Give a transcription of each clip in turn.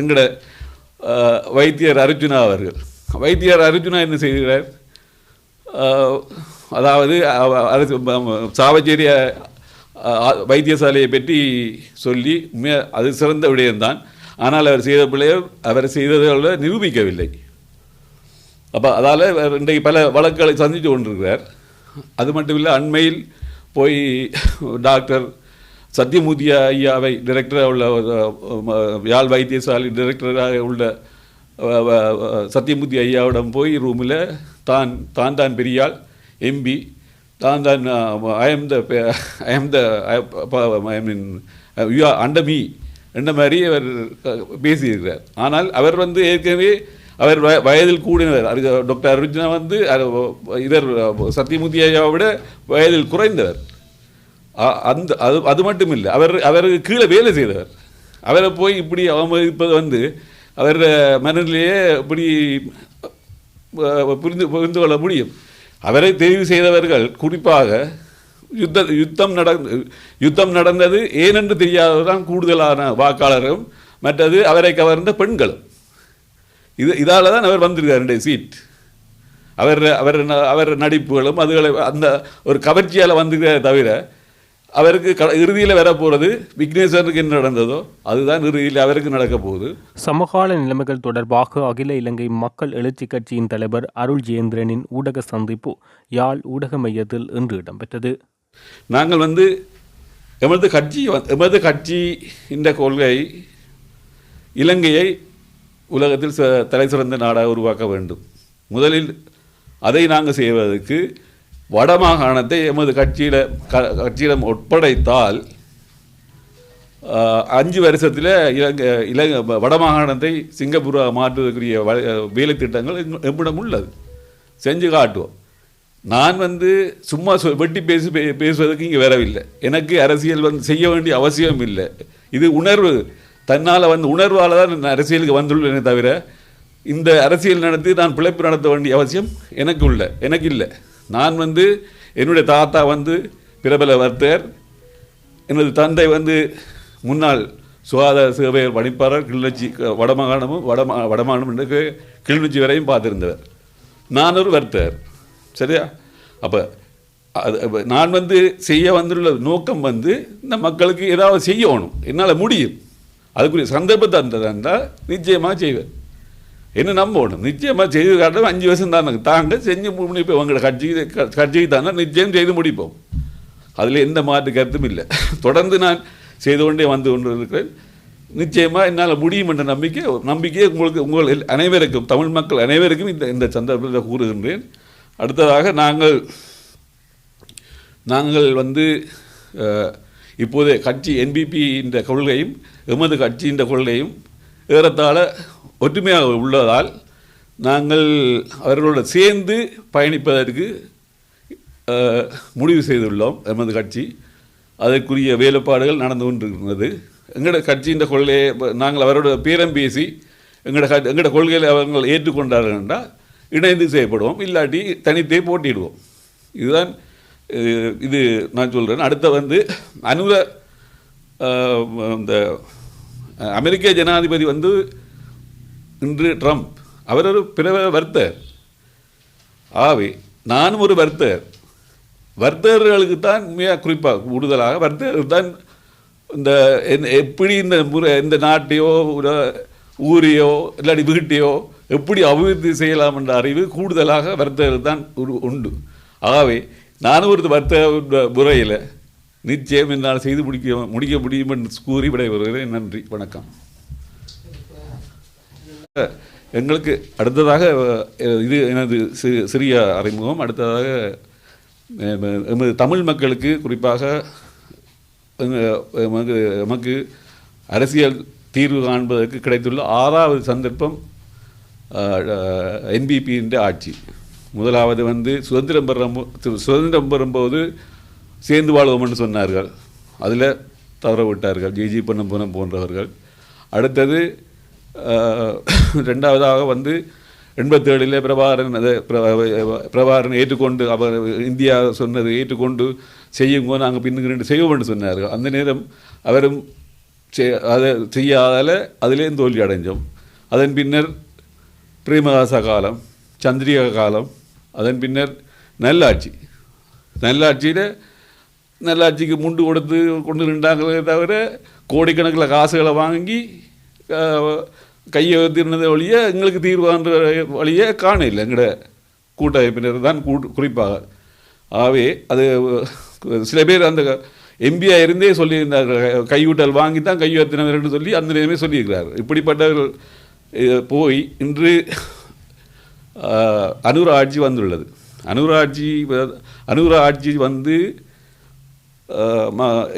எங்களோட வைத்தியர் அர்ஜுனா அவர்கள். வைத்தியர் அர்ஜுனா என்ன செய்கிறார்? அதாவது அரசு சாவச்சேரிய வைத்தியசாலையை பற்றி சொல்லி அது சிறந்த விடயம்தான். ஆனால் அவர் செய்த பிள்ளையர் அவர் செய்ததை நிரூபிக்கவில்லை. அப்போ அதால் இன்றைக்கு பல வழக்குகளை சந்தித்து கொண்டிருக்கிறார். அது மட்டும் இல்லை அண்மையில் போய் டாக்டர் சத்யமூர்த்தி ஐயாவை டிரெக்டராக உள்ள யாழ் வைத்தியசாலை டிரெக்டராக உள்ள அஹ், சத்யமூர்த்தி ஐயாவிடம் போய் ரூமில் தான் தான் தான் பெரியாள் எம்பி தான் தான் I am the I am the I mean you are under me என்ற மாதிரி அவர் பேசியிருக்கிறார். ஆனால் அவர் வந்து ஏற்கனவே அவர் வய- வயதில் கூடினவர். அது டாக்டர் அர்ஜுனா வந்து இதர் இவர் சத்யமூர்த்தி ஐயாவை விட வயதில் குறைந்தவர். அந்த அது அது மட்டும் இல்லை அவர் அவருக்கு கீழே வேலை செய்தவர். அவரை போய் இப்படி அவமதிப்பது வந்து அவர் மனநிலையே இப்படி புரிந்து புரிந்து கொள்ள முடியும். அவரை தெரிவு செய்தவர்கள் குறிப்பாக யுத்த யுத்தம் நடந்து யுத்தம் நடந்தது ஏனென்று தெரியாததான் கூடுதலான வாக்காளரும் மற்றது அவரை கவர்ந்த பெண்களும். இது இதால் தான் அவர் வந்திருக்கார் ரெண்டு சீட். அவர் அவர் ந- அவர் நடிப்புகளும் அதுகளை அந்த ஒரு கவர்ச்சியால் வந்திருக்காரே தவிர அவருக்கு க இறுதியில் வரப்போகிறது விக்னேஸ்வரனுக்கு என்ன நடந்ததோ அதுதான் இறுதியில் அவருக்கு நடக்க போகுது. சமகால நிலைமைகள் தொடர்பாக அகில இலங்கை மக்கள் எழுச்சி கட்சியின் தலைவர் அருள் ஜெயேந்திரனின் ஊடக சந்திப்பு யாழ் ஊடக மையத்தில் இன்று இடம்பெற்றது. நாங்கள் வந்து எமது கட்சி எமது கட்சி இந்த கொள்கை இலங்கையை உலகத்தில் தலை சிறந்த நாடாக உருவாக்க வேண்டும். முதலில் அதை நாங்கள் செய்வதற்கு வடமாகாணத்தை எமது கட்சியில் க கட்சியிடம் ஒப்படைத்தால் அஞ்சு வருஷத்தில் இலங்கை இலங்கை வடமாகாணத்தை சிங்கப்பூராக மாற்றுவதற்குரிய வ- வேலை திட்டங்கள் எம்மிடம் உள்ளது. செஞ்சு காட்டுவோம். நான் வந்து சும்மா சொ- வெட்டி பேசி பே- பேசுவதற்கு இங்கே வரவில்லை. எனக்கு அரசியல் வந்து செய்ய வேண்டிய அவசியம் இல்லை. இது உணர்வு. தன்னால் வந்து உணர்வால் தான் நான் அரசியலுக்கு வந்துள்ளேனே தவிர இந்த அரசியல் நடத்தி நான் பிழைப்பு நடத்த வேண்டிய அவசியம் எனக்கு உள்ள எனக்கு இல்லை. நான் வந்து என்னுடைய தாத்தா வந்து பிரபல வர்த்தகர். எனது தந்தை வந்து முன்னாள் சுகாதார சேவையர் பணிப்பாளர் கிளிநொச்சி வடமாகாணமும் வடமா வடமாகாணம் என்று கிளிநொச்சி வரையும் பார்த்துருந்தவர். நான் ஒரு வர்த்தகர். சரியா? அப்போ அது நான் வந்து செய்ய வந்துள்ள நோக்கம் வந்து இந்த மக்களுக்கு ஏதாவது செய்யணும். என்னால் முடியும். அதுக்குரிய சந்தர்ப்பத்தை தந்ததாண்டா நிச்சயமாக செய்வேன். என்ன நம்பணும் நிச்சயமாக செய்து காட்டும் அஞ்சு வருஷம் தானே தாங்க செஞ்சு முடிப்போம் உங்களோட கட்சி கட்சிக்கு தானே நிச்சயம் செய்து முடிப்போம் அதில் எந்த மாற்று கருத்தும் இல்லை தொடர்ந்து நான் செய்து கொண்டே வந்து கொண்டு இருக்கிறேன் நிச்சயமாக என்னால் முடியும் என்ற நம்பிக்கை நம்பிக்கையை உங்களுக்கு உங்கள் அனைவருக்கும் தமிழ் மக்கள் அனைவருக்கும் இந்த இந்த சந்தர்ப்பத்தில் கூறுகின்றேன் அடுத்ததாக நாங்கள் நாங்கள் வந்து அஹ், இப்போது கட்சி என்பிபி இந்த கொள்கையும் எமது கட்சி இந்த கொள்கையும் ஏறத்தாழ ஒற்றுமையாக உள்ளதால் நாங்கள் அவர்களோடு சேர்ந்து பயணிப்பதற்கு முடிவு செய்துள்ளோம் எமது கட்சி. அதற்குரிய வேலைப்பாடுகள் நடந்து கொண்டிருக்கிறது. எங்களோட கட்சியின் கொள்கையை நாங்கள் அவரோட பேரம் பேசி எங்களோட கட்சி எங்களோட கொள்கையில் அவர்கள் ஏற்றுக்கொண்டார்கள் என்றால் இணைந்து செய்யப்படுவோம் இல்லாட்டி தனித்தே போட்டிடுவோம் இதுதான் இது நான் சொல்கிறேன் அடுத்த வந்து அனுர இந்த அமெரிக்க ஜனாதிபதி வந்து இன்று ட்ரம்ப் அவர் ஒரு பிறவ வர்த்தர். ஆகவே நானும் ஒரு வர்த்தகர் வர்த்தகர்களுக்கு தான் மிக குறிப்பாக கூடுதலாக வர்த்தகர்கள் தான் இந்த என்- எப்படி இந்த முறை இந்த நாட்டையோ ஒரு ஊரையோ இல்லாட்டி வீட்டையோ எப்படி அபிவிருத்தி செய்யலாம் என்ற அறிவு கூடுதலாக வர்த்தகர்கள் தான் உரு- உண்டு. ஆகவே நானும் ஒரு வர்த்தக முறையில் நிச்சயம் என்னால் செய்து முடிக்க முடிக்க முடியும் என்று கூறி விடைபெறுகிறேன். நன்றி வணக்கம். எங்களுக்கு அடுத்ததாக இது எனது சிறு சிறிய அறிமுகம். அடுத்ததாக எமது தமிழ் மக்களுக்கு குறிப்பாக எமக்கு எமக்கு அரசியல் தீர்வு காண்பதற்கு கிடைத்துள்ள ஆறாவது சந்தர்ப்பம் என்பிபியின் ஆட்சி. முதலாவது வந்து சுதந்திரம் பெறும் சுதந்திரம் பெறும்போது சேர்ந்து வாழ்வோம்னு சொன்னார்கள். அதில் தவற விட்டார்கள் ஜிஜி பொன்னம்புரம் போன்றவர்கள். அடுத்தது ரெண்டாவதாக வந்து எண்பத்தேழில் பிரபாகரன் அதை பிரபாகரன் ஏற்றுக்கொண்டு அவர் இந்தியா சொன்னது ஏற்றுக்கொண்டு செய்யுங்கோ நாங்கள் பின்னுக்கு செய்வோம்னு சொன்னார்கள். அந்த நேரம் அவரும் அதை செய்யாதால அதிலேயும் தோல்வி அடைஞ்சோம். அதன் பின்னர் பிரேமதாச காலம் சந்திரிகா காலம் அதன் பின்னர் நல்லாட்சி. நல்லாட்சியில் நல்லாட்சிக்கு முண்டு கொடுத்து கொண்டு நின்றாங்களே தவிர கோடிக்கணக்கில் காசுகளை வாங்கி கையை திருநதை வழியே எங்களுக்கு தீர்வான்ற வழியே காண இல்லை எங்களோட கூட்டமைப்பினர் தான் கூட்டு குறிப்பாக. ஆகவே அது சில பேர் அந்த எம்பியா இருந்தே சொல்லியிருந்தார்கள். கையூட்டல் வாங்கி தான் கையுயர்த்தினவர் என்று சொல்லி அந்த நேரமே சொல்லியிருக்கிறார். இப்படிப்பட்டவர்கள் போய் இன்று அனுராட்சி அனுர ஆட்சி வந்துள்ளது. அனுர ஆட்சி அனுர ஆட்சி வந்து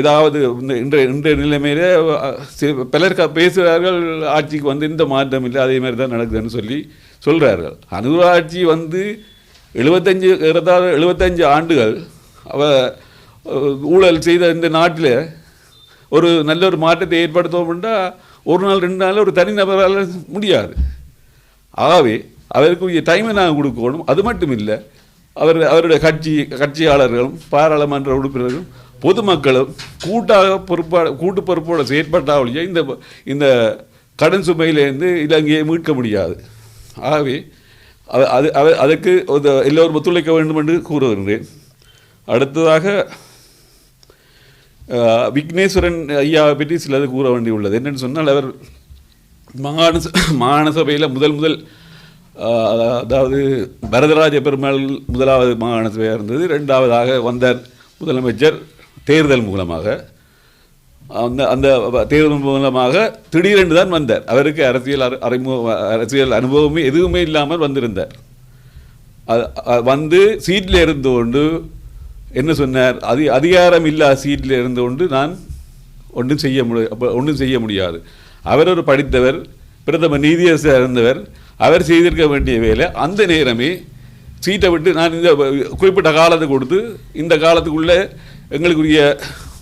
ஏதாவது இந்த இன்றைய இன்றைய நிலைமையிலே பலர் பேசுகிறார்கள் ஆட்சிக்கு வந்து இந்த மாற்றம் இல்லை அதே மாதிரி தான் நடக்குதுன்னு சொல்லி சொல்கிறார்கள் அனுர ஆட்சி வந்து எழுபத்தஞ்சு ஏறத்தாழ எழுபத்தஞ்சு ஆண்டுகள் அவ ஊழல் செய்த இந்த நாட்டில் ஒரு நல்ல ஒரு மாற்றத்தை ஏற்படுத்தோம்னா ஒரு நாள் ரெண்டு நாள் ஒரு தனிநபரால் முடியாது. ஆகவே அவருக்குரிய டைமை நாங்கள் கொடுக்கணும். அது மட்டும் இல்லை அவர் அவருடைய கட்சி கட்சியாளர்களும் பாராளுமன்ற உறுப்பினர்களும் பொதுமக்களும் கூட்டாக பொறுப்பாக கூட்டு பொறுப்போடு செயற்பட்டாவளியே இந்த இந்த கடன் சுமையிலேருந்து இலங்கையை மீட்க முடியாது? ஆகவே அது அது அது- அதற்கு ஒரு எல்லோரும் ஒத்துழைக்க வேண்டும் என்று கூறுகின்றேன். அடுத்ததாக விக்னேஸ்வரன் ஐயாவை பற்றி சிலது கூற வேண்டியுள்ளது. என்னென்னு சொன்னால் அவர் மாகாண மாகாண சபையில் முதல் முதல் அதாவது பரதராஜ பெருமாள் முதலாவது மாகாண சபையாக இருந்தது. ரெண்டாவதாக வந்தார் முதலமைச்சர் தேர்தல் மூலமாக அந்த அந்த தேர்தல் மூலமாக திடீரென்று தான் வந்தார். அவருக்கு அரசியல் அறிமுக அரசியல் அனுபவமே எதுவுமே இல்லாமல் வந்திருந்தார். வந்து சீட்டில் இருந்து கொண்டு என்ன சொன்னார்? அதி அதிகாரம் இல்லா சீட்டில் இருந்து கொண்டு நான் ஒன்றும் செய்ய முடி ஒன்றும் செய்ய முடியாது. அவர் ஒரு படித்தவர் பிரதம நீதியரசர் இருந்தவர். அவர் செய்திருக்க வேண்டிய வேலை அந்த நேரமே சீட்டை விட்டு நான் இந்த குறிப்பிட்ட காலத்தை கொடுத்து இந்த காலத்துக்குள்ளே எங்களுக்குரிய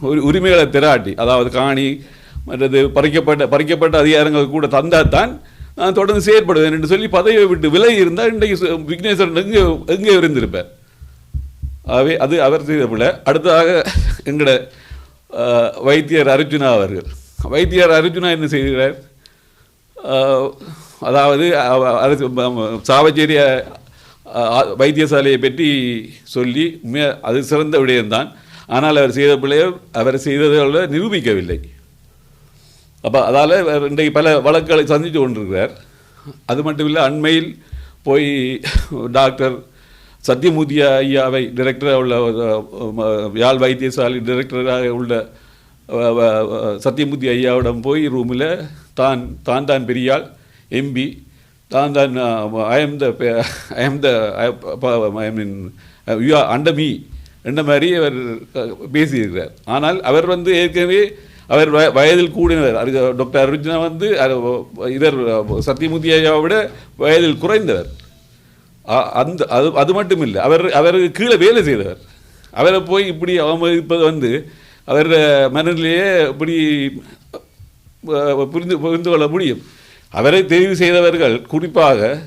ஒரு உரிமைகளை திராட்டி அதாவது காணி மற்றது பறிக்கப்பட்ட பறிக்கப்பட்ட அதிகாரங்கள் கூட தந்தால் தான் நான் தொடர்ந்து செயற்படுவேன் என்று சொல்லி பதவியை விட்டு விலகி இருந்தால் இன்றைக்கு விக்னேஸ்வரன் எங்கே எங்கே இருந்திருப்பார் ஆகவே அது அவர் செய்த பிள்ளை அடுத்ததாக எங்களோட வைத்தியர் அர்ஜுனா அவர்கள். வைத்தியர் அர்ஜுனா என்ன செய்கிறார்? அதாவது அவ- அரசு சாவச்சேரி வைத்தியசாலையை பற்றி சொல்லி அது சிறந்த விடயம்தான். ஆனால் அவர் செய்த பிள்ளையர் அவர் செய்ததை நிரூபிக்கவில்லை. அப்போ அதால் இன்றைக்கு பல வழக்குகளை சந்தித்து கொண்டிருக்கிறார். அது மட்டும் இல்லை அண்மையில் போய் டாக்டர் சத்யமூர்த்தி ஐயாவை டிரெக்டராக உள்ள யாழ் வைத்தியசாலை டிரெக்டராக உள்ள சத்யமூர்த்தி ஐயாவிடம் போய் ரூமில் தான் தான் தான் பெரியாள் எம்பி தான் தான் I am the I am the I mean you are under me என்ற மாதிரி அவர் பேசியிருக்கிறார். ஆனால் அவர் வந்து ஏற்கனவே அவர் வய- வயதில் கூடினவர். டாக்டர் அர்ஜுனா வந்து இதர் சத்யமூர்த்தி ஐயாவை விட வயதில் குறைந்தவர். அ- அந்த அது அது மட்டும் இல்லை அவர் அவருக்கு கீழே வேலை செய்தவர். அவரை போய் இப்படி அவமதிப்பது வந்து அவர் மனநிலையே இப்படி புரிந்து புரிந்து கொள்ள முடியும். அவரை தெரிவு செய்தவர்கள் குறிப்பாக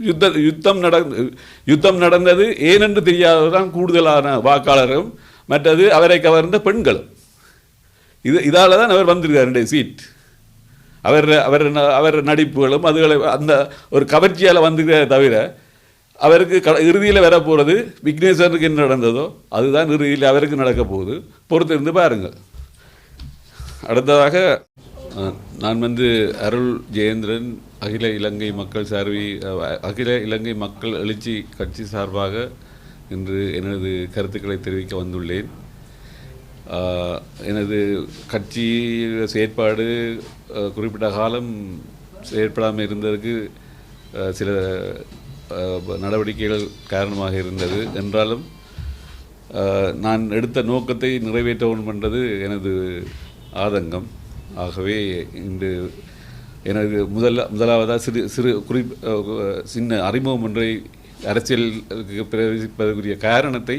யுத்த யுத்தம் நடந்து யுத்தம் நடந்தது ஏனென்று தெரியாததான் கூடுதலான வாக்காளரும் மற்றது அவரை கவர்ந்த பெண்களும். இது இதால் தான் அவர் வந்திருக்கார் ரெண்டு சீட். அவர் அவர் ந- அவர் நடிப்புகளும் அதுகளை அந்த ஒரு கவர்ச்சியால் வந்திருக்கிறத தவிர அவருக்கு க இறுதியில் வரப்போகிறது விக்னேஸ்வரனுக்கு என்ன நடந்ததோ அதுதான் இறுதியில் அவருக்கு நடக்க போகுது. பொறுத்திருந்து பாருங்கள். அடுத்ததாக நான் வந்து அருள் ஜெயேந்திரன் அகில இலங்கை மக்கள் சார்பி அகில இலங்கை மக்கள் எழுச்சி கட்சி சார்பாக இன்று எனது கருத்துக்களை தெரிவிக்க வந்துள்ளேன். எனது கட்சி செயற்பாடு குறிப்பிட்ட காலம் செயற்படாமல் இருந்ததற்கு சில நடவடிக்கைகள் காரணமாக இருந்தது. என்றாலும் நான் எடுத்த நோக்கத்தை நிறைவேற்றவும் பண்ணுறது எனது ஆதங்கம். ஆகவே இன்று எனது முதல்ல முதலாவதாக சிறு சிறு குறி சின்ன அறிமுகம் ஒன்றை அரசியலுக்கு பிரவேசிப்பதற்குரிய காரணத்தை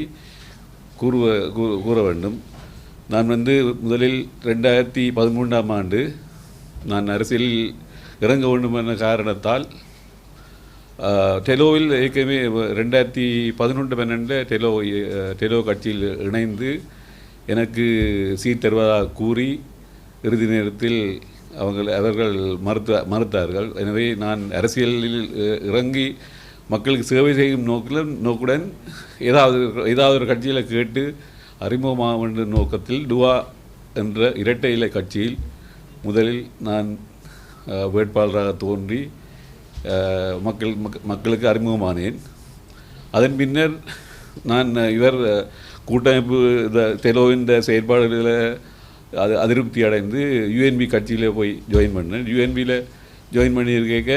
கூறுவ கூ- கூற வேண்டும். நான் வந்து முதலில் ரெண்டாயிரத்தி பதிமூன்றாம் ஆண்டு நான் அரசியலில் இறங்க வேண்டும் என்ற காரணத்தால் டெலோவில் ஏற்கனவே ரெண்டாயிரத்தி பதினொன்று பன்னெண்டு டெலோ டெலோ கட்சியில் இணைந்து எனக்கு சீட் தருவதாக கூறி இறுதி நேரத்தில் அவங்கள் அவர்கள் மறுத்த மறுத்தார்கள். எனவே நான் அரசியலில் இறங்கி மக்களுக்கு சேவை செய்யும் நோக்கில் நோக்குடன் ஏதாவது ஏதாவது ஒரு கட்சியில் கேட்டு அறிமுகமாக என்ற நோக்கத்தில் டுவா என்ற இரட்டை இலை கட்சியில் முதலில் நான் வேட்பாளராக தோன்றி மக்கள் மக்களுக்கு அறிமுகமானேன். அதன் பின்னர் நான் இவர் கூட்டமைப்பு இந்த தெலோவின் செயற்பாடுகளில் அது அதிருப்தி அடைந்து யூஎன்பி கட்சியில் போய் ஜாயின் பண்ணேன். யூஎன்பியில் ஜாயின் பண்ணியிருக்க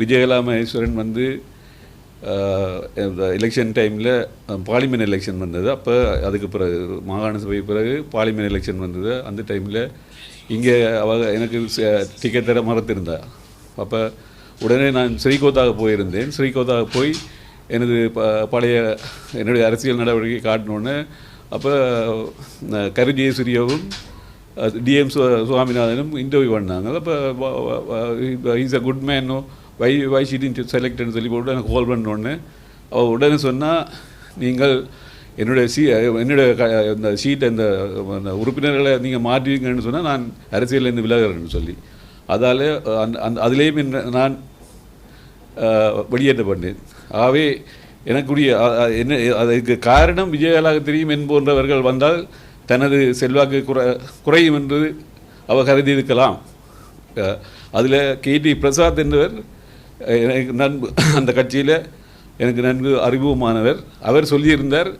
விஜயகலா மகேஸ்வரன் வந்து இந்த எலெக்ஷன் டைமில் பார்லிமெண்ட் எலெக்ஷன் வந்தது. அப்போ அதுக்கு பிறகு மாகாண சபை பிறகு பார்லிமெண்ட் எலெக்ஷன் வந்தது. அந்த டைமில் இங்கே அவ எனக்கு டிக்கெட் தர மறத்திருந்தா. அப்போ உடனே நான் ஸ்ரீகோத்தாக போயிருந்தேன். ஸ்ரீகோத்தாக போய் எனது ப பழைய என்னுடைய அரசியல் நடவடிக்கை காட்டினோன்னே அப்போ கருஜயசூரியாவும் டிஎம் சுவாமிநாதனும் இன்டர்வியூ பண்ணாங்க அப்போ இஸ் அ குட் மேனோ வை வை ஷீட்டின் செலக்ட்னு சொல்லி போட்டு எனக்கு கால் பண்ணோடனே அவள் உடனே சொன்னால் நீங்கள் என்னுடைய சீ என்னுடைய க இந்த சீட்டை இந்த அந்த உறுப்பினர்களை நீங்கள் மாற்றுவீங்கன்னு சொன்னால் நான் அரசியலேருந்து விலகிறேன்னு சொல்லி அதால் அந்த அந்த அதுலேயும் நான் அஹ், வெளியேற்றப்பட்டேன் ஆகவே எனக்குரிய என்ன அதற்கு காரணம் விஜயகலாக தெரியும் என்போன்றவர்கள் வந்தால் தனது செல்வாக்கு குறை குறையும் என்று அவர் கருதியிருக்கலாம். அதில் அதில் கேடி பிரசாத் என்பவர் எனக்கு நண்பு அந்த கட்சியில் எனக்கு நன்கு அறிமுகமானவர். அவர் சொல்லியிருந்தார்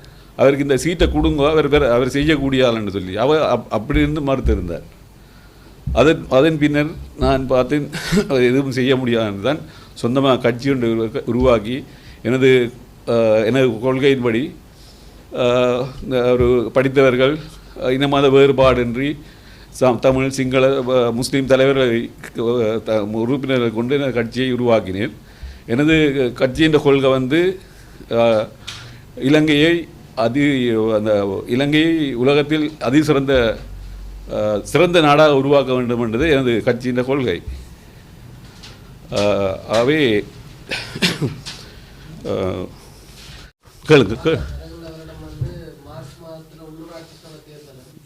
அவருக்கு இந்த சீட்டை கொடுங்க அவர் வேற அவர் செய்யக்கூடிய சொல்லி. அவர் அப் அப்படி இருந்து மறுத்திருந்தார். அதன் அதன் பின்னர் நான் பார்த்தேன் எதுவும் செய்ய முடியாது தான் சொந்தமாக கட்சி ஒன்று உருவாக்கி எனது எனது கொள்கையின்படி இந்த ஒரு படித்தவர்கள் இன மத வேறுபாடின்றி ச- தமிழ் சிங்கள முஸ்லீம் தலைவர்களை த- உறுப்பினர்களை கொண்டு எனது கட்சியை உருவாக்கினேன். எனது கட்சியின் கொள்கை வந்து இலங்கையை அதி அந்த இலங்கையை உலகத்தில் அதிசிறந்த சிறந்த சிறந்த நாடாக உருவாக்க வேண்டும் என்பது எனது கட்சியின் கொள்கை. ஆகவே கேளுங்க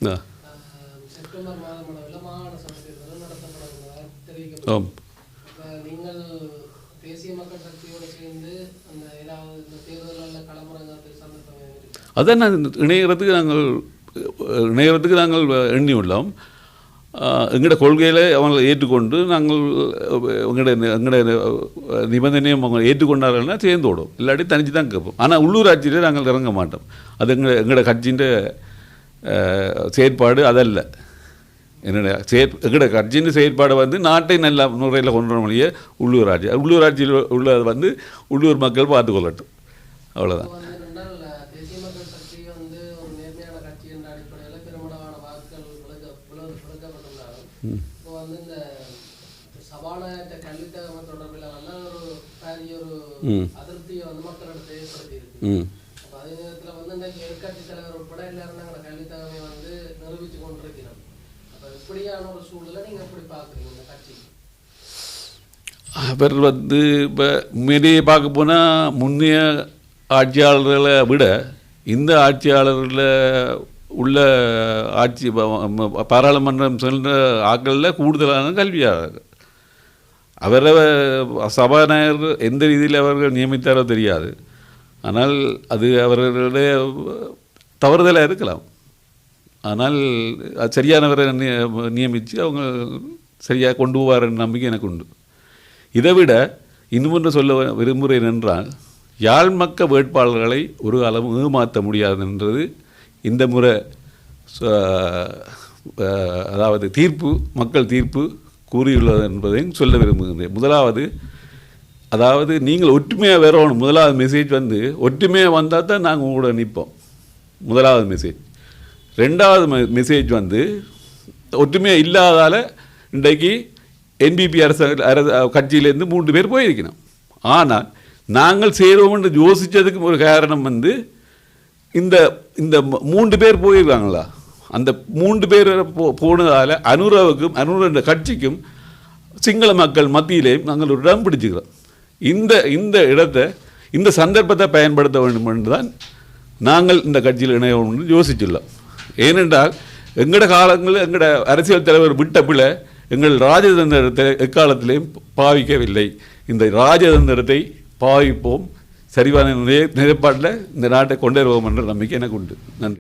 ஆ, ஆம். நீங்கள் தேசிய மக்கள் சக்தியோடு சேர்ந்து அந்த ஏதாவது இந்த தேர்தலில் சந்தர்ப்பம் அதான் நான் இணையறதுக்கு நாங்கள் இணையறதுக்கு நாங்கள் எண்ணியுள்ளோம். எங்களோட கொள்கையில் அவங்களை ஏற்றுக்கொண்டு நாங்கள் எங்களோட எங்களோட நிபந்தனையும் அவங்க ஏற்றுக்கொண்டார்கள்னா சேர்ந்து விடும் இல்லாட்டி தனிச்சு தான் கேட்போம் ஆனால் உள்ளூராட்சியிலே நாங்கள் இறங்க மாட்டோம் அது எங்களை எங்களோட கட்சியின் செயற்பாடு அதல்ல என்னுடைய செயற் எங்களோட கட்சியின் செயற்பாடு வந்து நாட்டை நல்ல முறையில் கொண்டு வர முடிய உள்ளூராட்சி உள்ளூராட்சியில் உள்ளது வந்து உள்ளூர் மக்கள் பார்த்துக்கொள்ளட்டும் அவ்வளோதான் இப்போ வந்து என்னென்றால் தேசிய மக்கள் சக்தி வந்து ஒரு நேர்மையான கட்சி என்ற அடிப்படையில் பெருமளவான வாக்குகள் விழுக்க விழு விழுக்கப்பட்டுள்ளார்கள் இப்போ வந்து இந்த சபாநாயகர் கல்வித்தகமை தொடர்பில் வந்து ஒரு பாரிய ஒரு ம். அதிருப்தியை வந்து மக்களிடத்தை ஏற்படுத்தி இருக்கு ம் அப்ப அதே நேரத்துல வந்து இந்த எதிர்க்கட்சி தலைவர் உட்பட எல்லாரும் நாங்கள் கல்வித்தகமை வந்து நிரூபித்து கொண்டிருக்கிறோம் அப்ப இப்படியான ஒரு சூழலை நீங்க எப்படி பாக்குறீங்க இந்த கட்சி அவர் வந்து இப்போ உண்மையிலேயே பார்க்க போனால் முன்னைய ஆட்சியாளர்களை விட இந்த ஆட்சியாளர்களில் உள்ள ஆட்சி பாராளுமன்றம் சென்ற ஆட்களில் கூடுதலான கல்வியாளர்கள். அவரை சபாநாயகர் எந்த ரீதியில் அவர்கள் நியமித்தாரோ தெரியாது ஆனால் அது அவர்களுடைய தவறுதலாக இருக்கலாம் ஆனால் அது சரியானவரை நிய- நியமித்து அவங்க சரியாக கொண்டு போவார்ன்ற நம்பிக்கை எனக்கு உண்டு இதை விட இன்னும் சொல்ல விரும்புகிறேன் என்றால் யாழ் மக்க வேட்பாளர்களை ஒரு காலம் ஏமாற்ற முடியாது என்றது இந்த முறை ச- அதாவது தீர்ப்பு மக்கள் தீர்ப்பு கூறியுள்ளது என்பதையும் சொல்ல விரும்புகின்றேன். முதலாவது அதாவது நீங்கள் ஒற்றுமையாக வரணும். முதலாவது மெசேஜ் வந்து ஒற்றுமையாக வந்தால் தான் நாங்கள் உங்களோட நிற்போம் முதலாவது மெசேஜ் ரெண்டாவது மெ- மெசேஜ் வந்து ஒற்றுமையாக இல்லாதால் இன்றைக்கு என்பிபி அரசு அரசு கட்சியிலேருந்து மூன்று பேர் போயிருக்கணும். ஆனால் நாங்கள் செய்கிறோம் என்று யோசித்ததுக்கு ஒரு காரணம் வந்து இந்த இந்த மூன்று பேர் போயிருக்காங்களா? அந்த மூன்று பேர் போ போனதால் அனுராவுக்கும் அனுர கட்சிக்கும் சிங்கள மக்கள் மத்தியிலேயும் நாங்கள் ஒரு இடம் பிடிச்சிக்கிறோம் இந்த இந்த இடத்தை இந்த சந்தர்ப்பத்தை பயன்படுத்த வேண்டும் என்று தான் நாங்கள் இந்த கட்சியில் இணைய வேண்டும் என்று யோசிச்சுள்ளோம் ஏனென்றால் எங்கட காலங்களில் எங்கட அரசியல் தலைவர் விட்ட பிள்ளை எங்கள் ராஜதந்திரத்தை எக்காலத்திலையும் பாவிக்கவில்லை இந்த ராஜதந்திரத்தை பாவிப்போம் சரிவான நிலை- நிலைப்பாட்டில் இந்த நாட்டை கொண்டு வருவோம் என்ற நம்பிக்கை எனக்கு உண்டு நன்றி